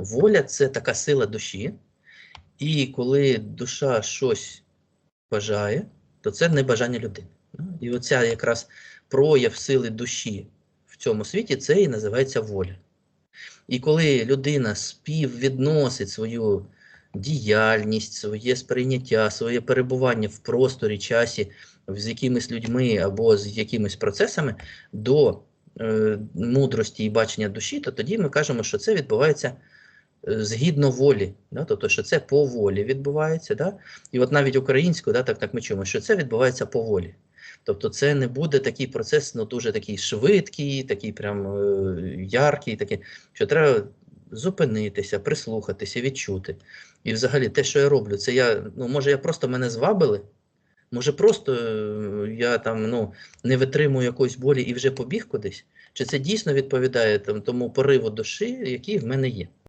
Воля це така сила душі, і коли душа щось бажає, то це не бажання людини. І оця якраз прояв сили душі в цьому світі, це і називається воля. І коли людина співвідносить свою діяльність, своє сприйняття, своє перебування в просторі, часі з якимись людьми або з якимись процесами до е, мудрості і бачення душі, то тоді ми кажемо, що це відбувається згідно волі, да? тобто, що це по волі відбувається. Да? І от навіть українською, да, так, так ми чуємо, що це відбувається по волі. Тобто це не буде такий процес, ну дуже такий швидкий, такий прям е, яркий, такий, що треба зупинитися, прислухатися, відчути. І взагалі те, що я роблю, це я, ну може, я просто мене звабили, може, просто е, я там ну, не витримую якоїсь болі і вже побіг кудись, чи це дійсно відповідає там, тому пориву душі, який в мене є.